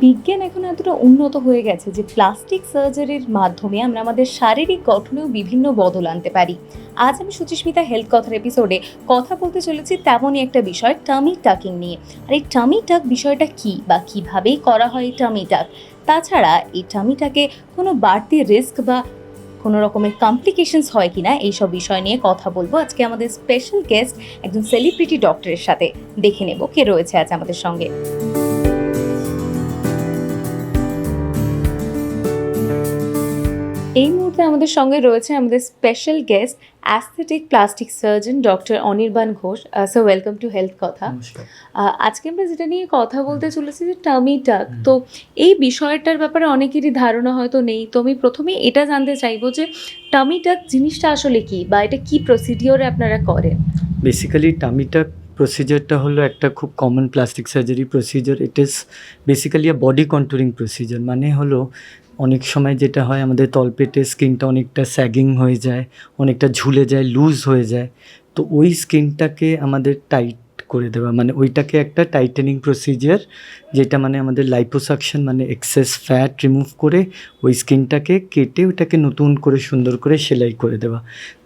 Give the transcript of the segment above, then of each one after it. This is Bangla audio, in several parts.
বিজ্ঞান এখন এতটা উন্নত হয়ে গেছে যে প্লাস্টিক সার্জারির মাধ্যমে আমরা আমাদের শারীরিক গঠনেও বিভিন্ন বদল আনতে পারি। আজ আমি সুচিস্মিতা হেলথ কথার এপিসোডে কথা বলতে চলেছি তেমনই একটা বিষয় টামি টাকিং নিয়ে। আর এই টামি টাক বিষয়টা কি বা কিভাবেই করা হয় এই টামি টাক তাছাড়া এই টামিটাকে কোনো বাড়তি রিস্ক বা কোনো রকমের কমপ্লিকেশনস হয় কিনা এইসব বিষয় নিয়ে কথা বলব। আজকে আমাদের স্পেশাল গেস্ট একজন সেলিব্রিটি ডক্টরের সাথে। দেখে নেব কে রয়েছে আজ আমাদের সঙ্গে। এই মুহূর্তে আমাদের সঙ্গে রয়েছে আমাদের special guest aesthetic plastic surgeon doctor Anirban Ghosh. Sir welcome to health কথা আজকে আমরা যেটা নিয়ে কথা বলতে চলেছি যে টামি টাক তো এই বিষয়টার ব্যাপারে অনেকেরই ধারণা হয়তো নেই। তো আমি প্রথমেই এটা জানতে চাইব যে টামি টাক জিনিসটা আসলে কি বা এটা কি প্রসিডিওরে আপনারা করেন? বেসিক্যালি টামিটা প্রসিজারটা হলো একটা খুব common plastic surgery procedure it is basically a body contouring procedure মানে হলো অনেক সময় যেটা হয়, আমাদের তলপেটে স্কিনটা অনেকটা স্যাগিং হয়ে যায়, অনেকটা ঝুলে যায় লুজ হয়ে যায়। তো ওই স্কিনটাকে আমাদের টাইট করে দেওয়া। মানে ওইটাকে একটা টাইটেনিং প্রসিজার যেটা মানে আমাদের লাইপোসাকশন মানে এক্সেস ফ্যাট রিমুভ করে ওই স্কিনটাকে কেটে ওটাকে নতুন করে সুন্দর করে সেলাই করে দেওয়া।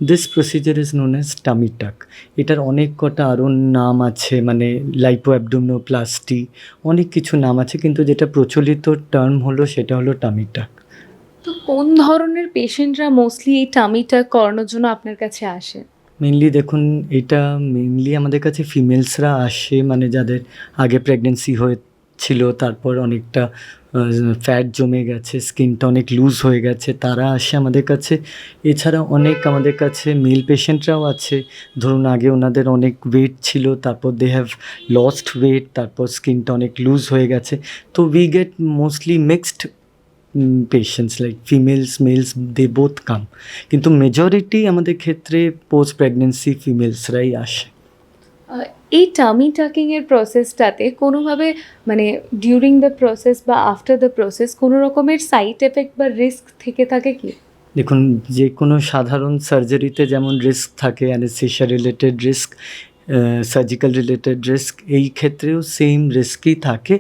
This procedure is known as tummy tuck এটার অনেক কটা আরও নাম আছে মানে লাইপো অ্যাবডোমিনোপ্লাস্টি অনেক কিছু নাম আছে, কিন্তু যেটা প্রচলিত টার্ম হলো সেটা হলো টামিটাক তো কোন ধরনের পেশেন্টরা মোস্টলি এই টামি টাক করানোর জন্য আপনার কাছে আসে? মেনলি দেখুন, এটা মেনলি আমাদের কাছে ফিমেলসরা আসে মানে যাদের আগে প্রেগনেন্সি হয়েছিল, তারপর অনেকটা ফ্যাট জমে গেছে স্কিনটা অনেক লুজ হয়ে গেছে, তারা আসে আমাদের কাছে। এছাড়া অনেক আমাদের কাছে মেল পেশেন্টরাও আছে। ধরুন, আগে ওনাদের অনেক ওয়েট ছিল, তারপর দে হ্যাভ লস্ট ওয়েট তারপর স্কিনটা অনেক লুজ হয়ে গেছে। তো we get mostly mixed patients like females males they both come কিন্তু মেজরিটি আমাদের ক্ষেত্রে পোস্ট প্রেগনেন্সি ফিমেলসরাই আসে। এই টামি টাকিং এর প্রসেসটাতে কোনোভাবে মানে ডিউরিং দ্য প্রসেস বা আফটার দ্য প্রসেস কোনো রকমের সাইড এফেক্ট বা রিস্ক থেকে থাকে কি? দেখুন যে কোনো সাধারণ সার্জারিতে যেমন রিস্ক থাকে anaesthesia related risk surgical related risk এই ক্ষেত্রেও সেম রিস্কই থাকে।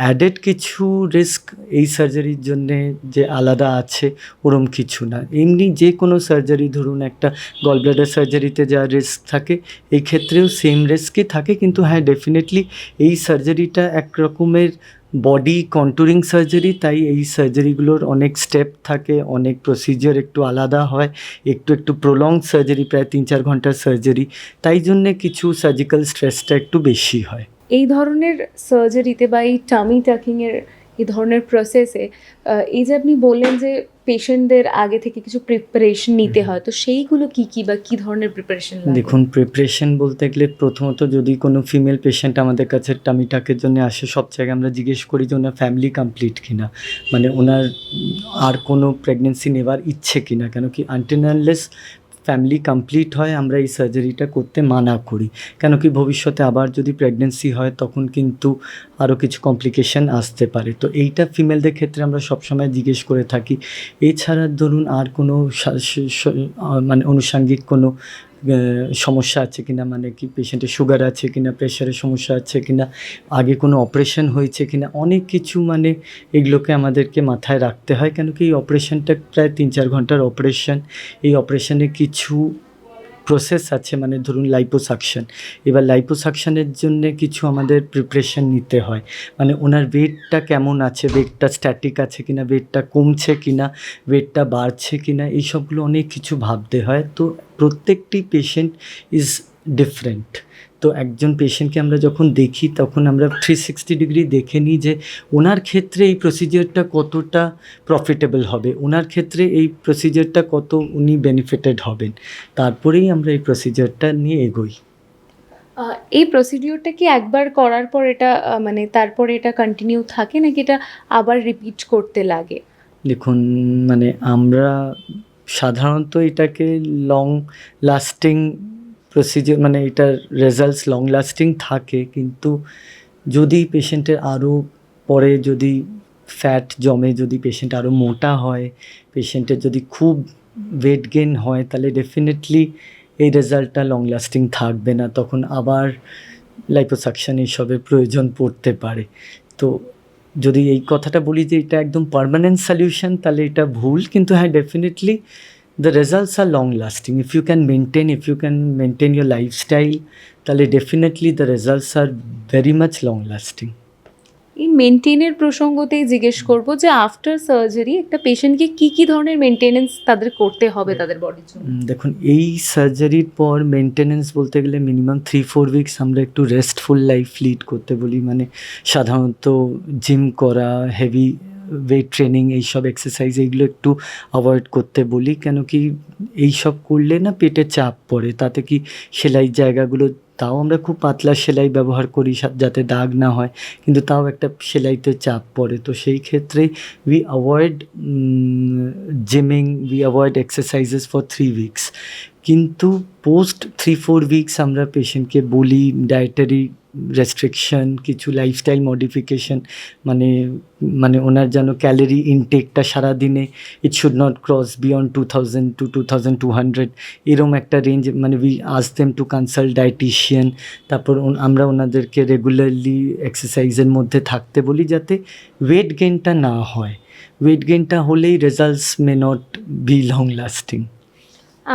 অ্যাডেড কিছু রিস্ক এই সার্জারির জন্যে যে আলাদা আছে, ওরম কিছু না। এমনি যে কোনো সার্জারি ধরুন একটা গলব্লাডার সার্জারিতে যা রিস্ক থাকে, এই ক্ষেত্রেও সেম রিস্কই থাকে। কিন্তু হ্যাঁ ডেফিনেটলি এই সার্জারিটা এক রকমের বডি কন্টুরিং সার্জারি তাই এই সার্জারিগুলোর অনেক স্টেপ থাকে, অনেক প্রসিজার একটু আলাদা হয়, একটু একটু প্রলং সার্জারি প্রায় তিন চার ঘণ্টার সার্জারি তাই জন্যে কিছু সার্জিক্যাল স্ট্রেসটা একটু বেশি হয়। এই ধরনের সার্জারিতে বা এই টামি টাকিংয়ের এই ধরনের প্রসেসে এই যে আপনি বললেন যে পেশেন্টদের আগে থেকে কিছু প্রিপারেশন নিতে হয় তো সেইগুলো কি কি বা কি ধরনের প্রিপারেশন দেখুন প্রিপারেশন বলতে গেলে প্রথমত যদি কোনো ফিমেল পেশেন্ট আমাদের কাছে টামিটাকের জন্য আসে সব জায়গায় আমরা জিজ্ঞেস করি যে ওনার ফ্যামিলি কমপ্লিট কিনা। মানে ওনার আর কোনো প্রেগনেন্সি নেবার ইচ্ছে কিনা কেন কি আনটেনারলেস ফ্যামিলি কমপ্লিট হয়, আমরা এই সার্জারিটা করতে মানা করি। কেন কি ভবিষ্যতে আবার যদি প্রেগনেন্সি হয়, তখন কিন্তু আরও কিছু কমপ্লিকেশান আসতে পারে। তো এইটা ফিমেলদের ক্ষেত্রে আমরা সবসময় জিজ্ঞেস করে থাকি। এছাড়া ধরুন আর কোনো মানে আনুষাঙ্গিক কোনো সমস্যা আছে কিনা মানে কি পেশেন্টের সুগার আছে কিনা প্রেশারের সমস্যা আছে কিনা, আগে কোনো অপারেশন হয়েছে কিনা, অনেক কিছু মানে এগুলোকে আমাদেরকে মাথায় রাখতে হয়। কেন কি এই অপারেশনটা প্রায় তিন চার ঘণ্টার অপারেশন এই অপারেশনে কিছু প্রসেস আছে মানে ধরুন লাইপোসাকশন এবার লাইপোসাকশনের জন্য কিছু আমাদের প্রিপারেশন নিতে হয়। মানে ওনার ওয়েটটা কেমন আছে? ওয়েটটা স্ট্যাটিক আছে কিনা? ওয়েটটা কমছে কিনা? ওয়েটটা বাড়ছে কিনা? এইসবগুলো অনেক কিছু ভাবতে হয়। তো প্রত্যেকটি পেশেন্ট ইজ ডিফারেন্ট তো একজন পেশেন্টকে আমরা যখন দেখি তখন আমরা থ্রি সিক্সটি ডিগ্রি দেখে নিই যে ওনার ক্ষেত্রে এই প্রসিজারটা কতটা প্রফিটেবল হবে। ওনার ক্ষেত্রে এই প্রসিজারটা কত উনি বেনিফিটেড হবেন। তারপরেই আমরা এই প্রসিজারটা নিয়ে এগোই। এই প্রসিডিওরটা কি একবার করার পর এটা মানে তারপরে এটা কন্টিনিউ থাকে নাকি এটা আবার রিপিট করতে লাগে? দেখুন মানে আমরা সাধারণত এটাকে লং লাস্টিং প্রসিজার মানে এটার রেজাল্টস লং লাস্টিং থাকে, কিন্তু যদি পেশেন্টের আরও পরে যদি ফ্যাট জমে, যদি পেশেন্ট আরও মোটা হয় পেশেন্টের যদি খুব ওয়েট গেন হয়, তাহলে ডেফিনেটলি এই রেজাল্টটা লং লাস্টিং থাকবে না। তখন আবার লাইপোসাকশন এইসবের প্রয়োজন পড়তে পারে। তো যদি এই কথাটা বলি যে এটা একদম পারমানেন্ট সলিউশন তাহলে এটা ভুল। কিন্তু হ্যাঁ definitely the results are long lasting if you can maintain if you can maintain your lifestyle তাহলে definitely the results are very much long lasting এই মেনটেনের প্রসঙ্গতেই জিজ্ঞেস করব যে আফটার সার্জারি একটা পেশেন্টকে কি কি ধরনের মেনটেনেন্স তাদের করতে হবে তাদের বডির জন্য? দেখুন এই সার্জারির পর মেনটেনেন্স বলতে গেলে মিনিমাম থ্রি ফোর উইকস আমরা একটু রেস্টফুল লাইফ লিড করতে বলি। মানে সাধারণত জিম করা হেভি ওয়েট ট্রেনিং এইসব এক্সারসাইজ এইগুলো একটু অ্যাভয়েড করতে বলি। কেন কি এইসব করলে না পেটে চাপ পড়ে, তাতে কি সেলাই জায়গাগুলো, তাও আমরা খুব পাতলা সেলাই ব্যবহার করি যাতে দাগ না হয়, কিন্তু তাও একটা সেলাইতে চাপ পড়ে। তো সেই ক্ষেত্রে we avoid gymming we avoid exercises for three weeks কিন্তু পোস্ট থ্রি ফোর উইকস আমরা পেশেন্টকে বলি ডায়েটারি রেস্ট্রিকশন কিছু লাইফস্টাইল মডিফিকেশন মানে মানে ওনার যেন ক্যালোরি ইনটেকটা সারাদিনে it should not cross beyond two thousand two two thousand two hundred এরম একটা রেঞ্জ মানে we ask them to consult dietitian তারপর আমরা ওনাদেরকে রেগুলারলি এক্সারসাইজের মধ্যে থাকতে বলি যাতে ওয়েট গেনটা না হয়। ওয়েট গেনটা হলেই results may not be long lasting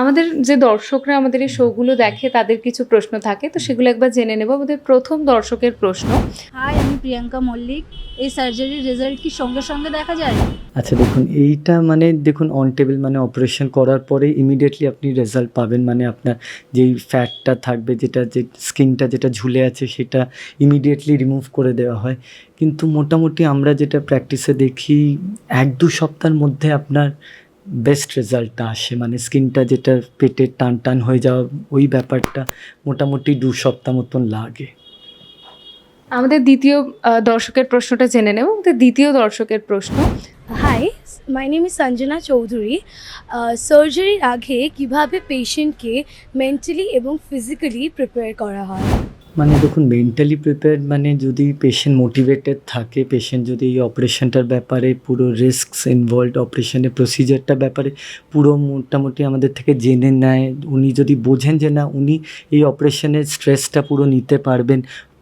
আমাদের যে দর্শকরা আমাদের এই শোগুলো দেখে তাদের কিছু প্রশ্ন থাকে তো সেগুলো একবার জেনে নেব। আমাদের প্রথম দর্শকের প্রশ্ন। হাই আমি প্রিয়াঙ্কা মল্লিক। এই সার্জারির রেজাল্ট কি সঙ্গে সঙ্গে দেখা যায়? আচ্ছা দেখুন এইটা মানে দেখুন অন টেবিল মানে অপারেশন করার পরে ইমিডিয়েটলি আপনি রেজাল্ট পাবেন। মানে আপনার যেই ফ্যাটটা থাকবে যেটা যে স্কিনটা যেটা ঝুলে আছে সেটা ইমিডিয়েটলি রিমুভ করে দেওয়া হয়। কিন্তু মোটামুটি আমরা যেটা প্র্যাকটিসে দেখি এক দু সপ্তাহের মধ্যে আপনার বেস্ট রেজাল্টটা আসে। মানে স্কিনটা যেটা পেটে টান টান হয়ে যাওয়া ওই ব্যাপারটা মোটামুটি দু সপ্তাহ মতন লাগে। আমাদের দ্বিতীয় দর্শকের প্রশ্নটা জেনে নেব। আমাদের দ্বিতীয় দর্শকের প্রশ্ন hi my name is Sanjana Chowdhury সার্জারির আগে কীভাবে পেশেন্টকে মেন্টালি এবং ফিজিক্যালি প্রিপেয়ার করা হয়? মানে দেখুন মেন্টালি প্রিপেয়ার্ড মানে যদি পেশেন্ট মোটিভেটেড থাকে পেশেন্ট যদি এই অপারেশনটার ব্যাপারে পুরো রিস্ক ইনভলভ অপারেশনের প্রসিজারটা ব্যাপারে পুরো মোটামুটি আমাদের থেকে জেনে নেয়। উনি যদি বোঝেন যে না, উনি এই অপারেশনের স্ট্রেসটা পুরো নিতে পারবেন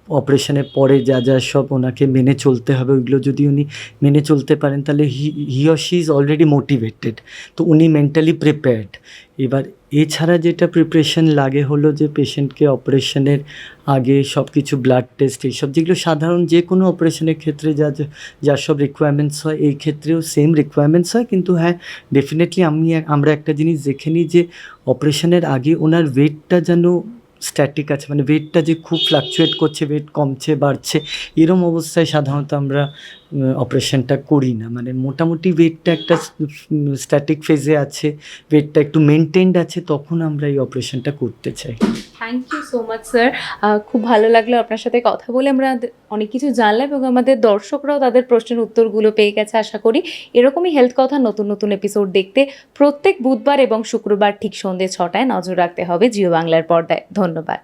অপারেশনের পরে যা যা সব ওনাকে মেনে চলতে হবে, ওইগুলো যদি উনি মেনে চলতে পারেন, তাহলে he or she is already motivated তো উনি মেন্টালি প্রিপেয়ার্ড এবার এছাড়া যেটা প্রিপারেশন লাগে হলো যে পেশেন্টকে অপারেশনের আগে সব কিছু ব্লাড টেস্ট এইসব যেগুলো সাধারণ যে কোনো অপারেশনের ক্ষেত্রে যা- যা সব রিকোয়ারমেন্টস হয়, এই ক্ষেত্রেও সেম রিকোয়ারমেন্টস হয়। কিন্তু হ্যাঁ ডেফিনেটলি আমি আমরা একটা জিনিস দেখে নিই যে অপারেশনের আগে ওনার ওয়েটটা যেন স্ট্যাটিক আছে মানে ওয়েটটা যে খুব ফ্লাকচুয়েট করছে ওয়েট কমছে, বাড়ছে, এরম অবস্থায় সাধারণত আমরা অপারেশনটা করি না। মানে মোটামুটি ওয়েটটা একটা স্ট্যাটিক ফেজে আছে ওয়েটটা একটু মেনটেন্ড আছে, তখন আমরা এই অপারেশনটা করতে চাই। Thank you so much sir খুব ভালো লাগল আপনার সাথে কথা বলে। আমরা অনেক কিছু জানলাম এবং আমাদের দর্শকরাও তাদের প্রশ্নের উত্তরগুলো পেয়ে গেছে, আশা করি। এরকমই হেলথ কথা নতুন নতুন এপিসোড দেখতে প্রত্যেক বুধবার এবং শুক্রবার ঠিক সন্ধ্যে ছটায় নজর রাখতে হবে। জিও বাংলার পর্দায়। ধন্যবাদ।